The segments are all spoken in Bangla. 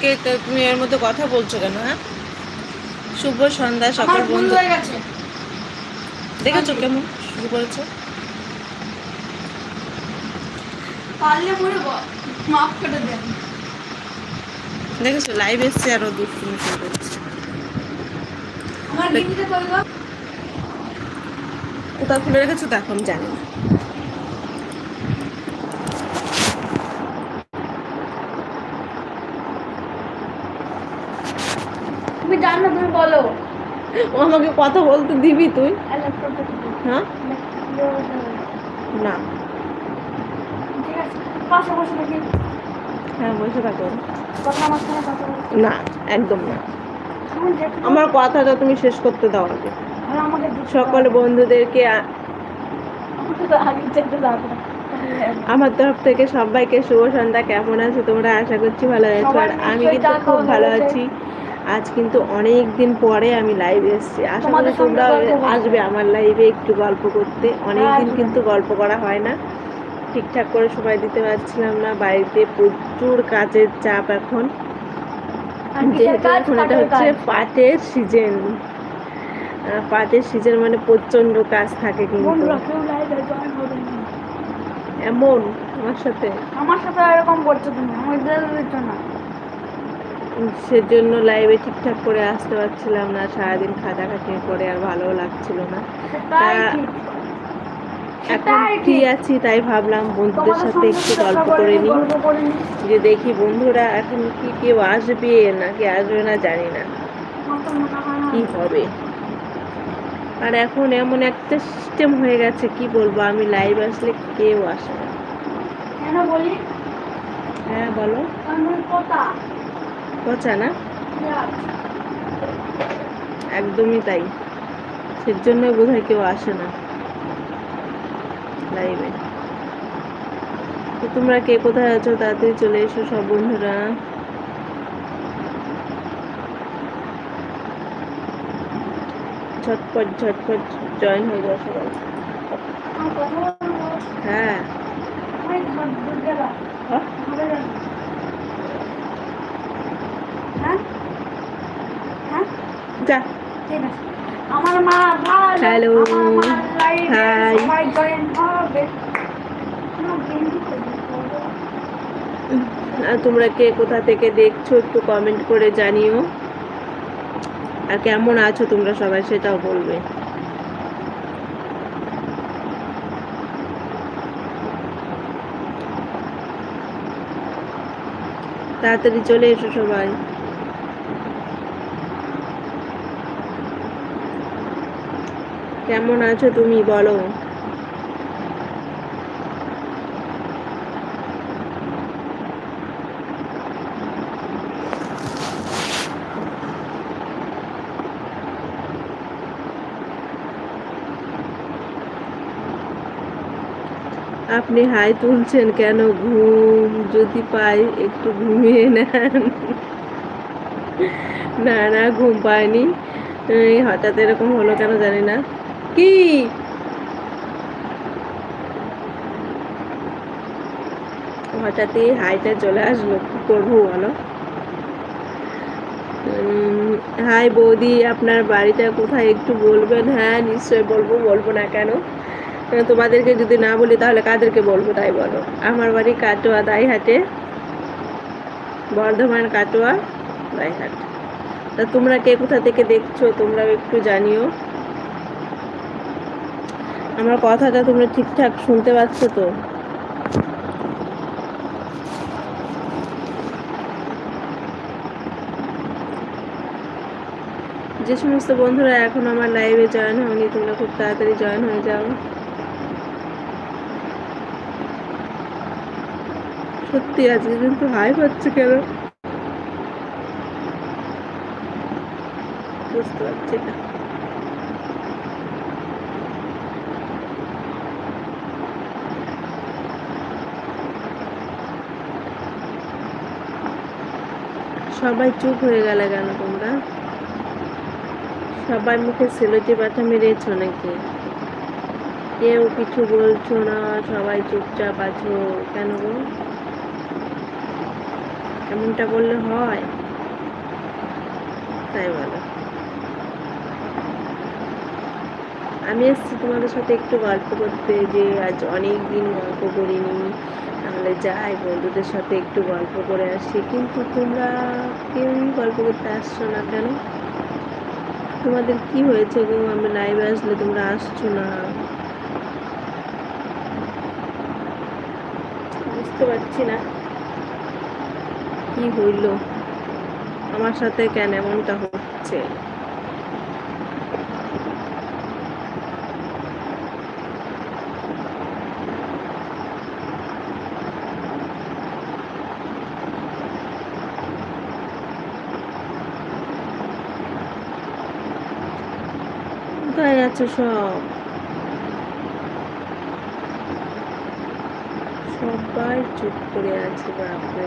থেকে তুমি এর মধ্যে কথা বলছো কেন হ্যাঁ? শুভ সন্ধ্যা সকল বন্ধু। দেখেছ কেমন শুরু করেছ? পারলে মাফ করে দেন। দেখেছ লাইভ এসছে আরও দুষ্টুমি শুরু করছে। কোথাও খুলে রেখেছো তো এখন জানি না তুমি জানো তুমি বলো। ও আমাকে কথা বলতে দিবি তুই? হ্যাঁ? না। হ্যাঁ বসে থাকো। না একদম না। আমার কথাটা তুমি শেষ করতে দাও আগে। সকল বন্ধুদেরকে আমার তরফ থেকে সবাইকে শুভ সন্ধ্যা। কেমন আছো তোমরা? আশা করছি ভালো আছো। আর আমি কিন্তু খুব ভালো আছি। আজ কিন্তু অনেক দিন পরে আমি লাইভ এসেছি। আশা করি তোমরা আসবে আমার লাইভে একটু গল্প করতে। অনেক দিন কিন্তু গল্প করা হয় না। ঠিকঠাক করে সময় দিতে পারছিলাম না। বাড়িতে প্রচুর কাজের চাপ এখন। যেহেতু এখন এটা হচ্ছে পাটের সিজন পাটের সিজন মানে প্রচণ্ড কাজ থাকে কিন্তু। এমন আমার সাথে? আমার সাথে এরকম করছ তুমি। আমাদের না। সেজন্য লাইভে ঠিকঠাক করে আসতে পারছিলাম না সারাদিন খাটাখাটি করে আর ভালোও লাগছিল না। এখন ফ্রি ঠিক। আছি তাই ভাবলাম বন্ধুদের সাথে একটু গল্প করে নিই। যে দেখি বন্ধুরা এখন কি কেউ আসবে না নাকি আসবে না জানি না। কি হবে? আর এখন এমন একটা সিস্টেম হয়ে গেছে কি বলব আমি লাইভ আসলে কেউ আসে না। হ্যাঁ বলো। কথা। পচা না? একদমই তাই। সেজন্যই বোধ হয় কেউ আসে না। লাইভে তো তোমরা কে কোথায় আছো? তাড়াতাড়ি চলে এসো সব বন্ধুরা। ঝটপট ঝটপট জয়েন হয়ে যাও সবাই। আমার কথা বলব, হ্যাঁ অনেক ঘর দূর গেলাম। হ্যাঁ? হবে না। হ্যাঁ? হ্যাঁ? যা ঠিক আছে। আমার মা ভালো Hello. আমার মার live এ Hi. সবাই join হবে আমার বন্ধুকে বলব। আর তোমরা কে কোথা থেকে দেখছ একটু কমেন্ট করে জানিও। আর কেমন আছো তোমরা সবাই সেটাও বলবে। তাড়াতাড়ি চলে এসো সবাই। কেমন আছো তুমি, বলো। আপনি হাই তুলছেন কেন? ঘুম যদি পাই, একটু ঘুমিয়ে নেন। না না, ঘুম এই হঠাৎ এরকম হলো কেন জানি না। কি? হঠাৎই হাইটা চলে আসলো, কি করব বলো? হাই বৌদি, আপনার বাড়িটা কোথায় একটু বলবেন? হ্যাঁ নিশ্চয়ই বলব বলব না কেন? তোমাদেরকে যদি না বলি তাহলে কাদেরকে বলব তাই বলো? আমার বাড়ি কাটোয়া দাইহাটে। বর্ধমান কাটোয়া দাইহাট। তা তোমরা কে কোথা থেকে দেখছ তোমরাও একটু জানিও। আমার কথাটা তোমরা ঠিকঠাক শুনতে পাচ্ছ তো? যে সমস্ত বন্ধুরা এখন আমার লাইভে জয়েন হয়নি, তোমরা খুব তাড়াতাড়ি জয়েন হয়ে যাও। সত্যি, আজকে কিন্তু হাই পাচ্ছে কেন? বুঝতে পারছি না। সবাই চুপ হয়ে গেলে কেন তোমরা? সবাই মুখে সিলেটি পাঠা মেরেছো নাকি? কেউ কিছু বলছো না, সবাই চুপচাপ আছো কেন গো? এমনটা বললে হয়? তাই বলো। আমি এসেছি তোমাদের সাথে একটু গল্প করতে যে আজ অনেক দিন গল্প করিনি। তাহলে যাই, বন্ধুদের সাথে একটু গল্প করে আসি। কিন্তু তোমরা কেউই গল্প করতে আসছো না কেন? তোমাদের কি হয়েছে গো? আমি লাইভে আসলে তোমরা আসছো না। বুঝতে পারছি না। কি হইল? আমার সাথে কেন এমনটা হচ্ছে? আছো সব। সবাই চুপ করে আছে, বাপরে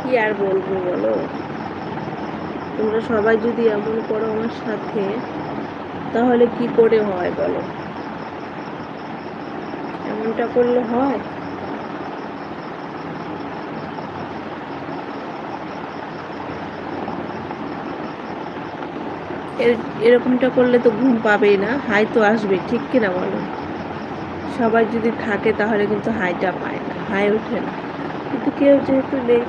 কি আর বলব বলো? তোমরা সবাই যদি এমন করো আমার সাথে, তাহলে কি করে হয় বলো? এমনটা করলে হয়? এরকমটা করলে তো ঘুম পাবেই না, হাই তো আসবে, ঠিক কিনা বলো? সবাই যদি থাকে তাহলে কিন্তু হাইটা পায় না, হাই ওঠে না। কিন্তু কেউ যেহেতু নেই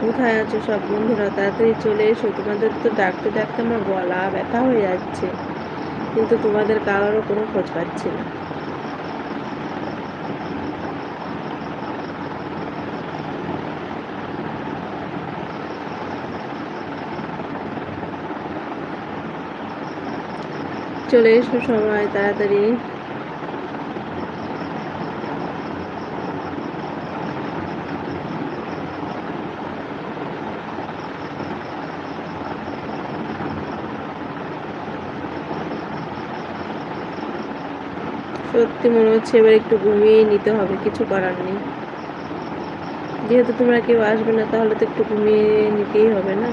কোথায় আছো সব বন্ধুরা? তাড়াতাড়ি চলে এসো। তোমাদের তো ডাকতে ডাকতে আমার গলা ব্যথা হয়ে যাচ্ছে। কিন্তু তোমাদের কারোরও কোনো খোঁজ পাচ্ছি না। চলে এসো সবাই, তাড়াতাড়ি। সত্যি মনে হচ্ছে এবার একটু ঘুমিয়ে নিতে হবে, কিছু করার নেই। যেহেতু তোমরা কেউ আসবে না, তাহলে তো একটু ঘুমিয়ে নিতেই হবে না?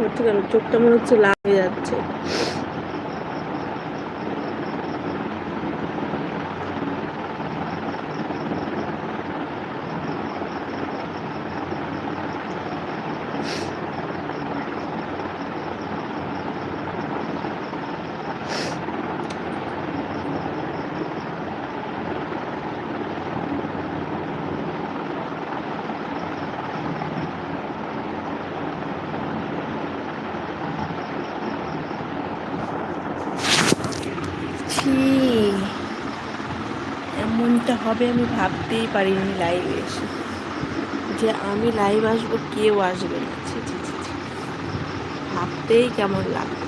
হচ্ছে কেন? চোখটা মনে হচ্ছে লাল এমনটা হবে আমি ভাবতেই পারিনি লাইভ এসে। যে আমি লাইভ আসব, কেউ আসবে না। ভাবতেই কেমন লাগছে